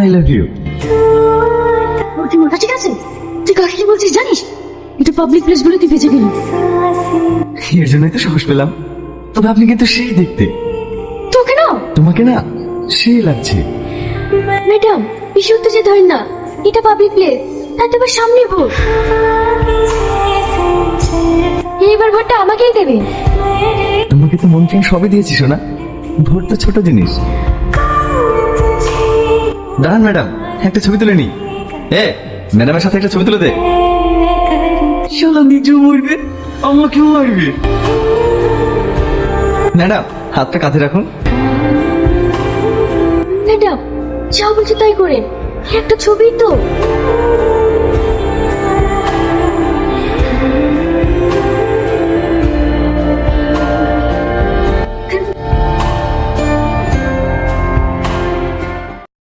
I love you ওর কি মাথা ঠিক আছে? তুই কাকে কি বলছিস জানিস? এটা পাবলিক প্লেস বলে তুই বেঁচে গেলি। এর জন্যই তো সাহস পেলাম। তবে আপনি কিন্তু সেই দেখতে। তোকে না? তোমাকে না সেই লাগছে। ম্যাডাম বেশি উত্তেজিত ধরেন না এটা পাবলিক প্লেস তাতে আবার সামনে ভোট। এইবার ভোটটা আমাকেই দেবে। তোমাকে তো মন প্রাণ সবই দিয়েছি শোনা ভোট তো ছোট জিনিস। দাঁড়ান, ম্যাডাম। একটা ছবি তুলে নি। এ, ম্যাডামের সাথে একটা ছবি তুলে দে। শালা, নিজেও মরবে, আমাকেও মারবে। ম্যাডাম, হাতটা কাঁধে রাখুন। ম্যাডাম, যা বলছে তাই করে একটা ছবি তো।